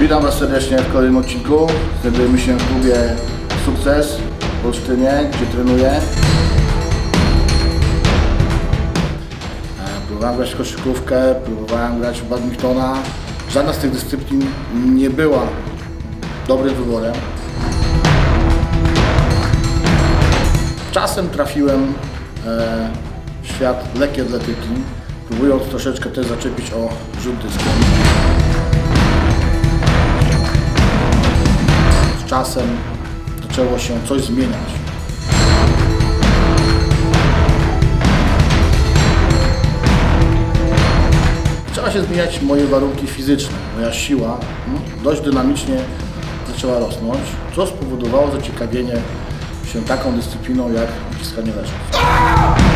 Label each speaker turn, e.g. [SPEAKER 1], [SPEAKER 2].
[SPEAKER 1] Witam Was serdecznie w kolejnym odcinku. Znajdujemy się w klubie Sukces w Olsztynie, gdzie trenuję. E, Próbowałem grać w koszykówkę, próbowałem grać w badmintona. Żadna z tych dyscyplin nie była dobrym wyborem. Czasem trafiłem e, w świat lekkiej atletyki, próbując troszeczkę też zaczepić o rzut dyskiem. Czasem zaczęło się coś zmieniać. Zaczęła się zmieniać moje warunki fizyczne, moja siła mm, dość dynamicznie zaczęła rosnąć, co spowodowało zaciekawienie się taką dyscypliną jak naciskanie leżąc.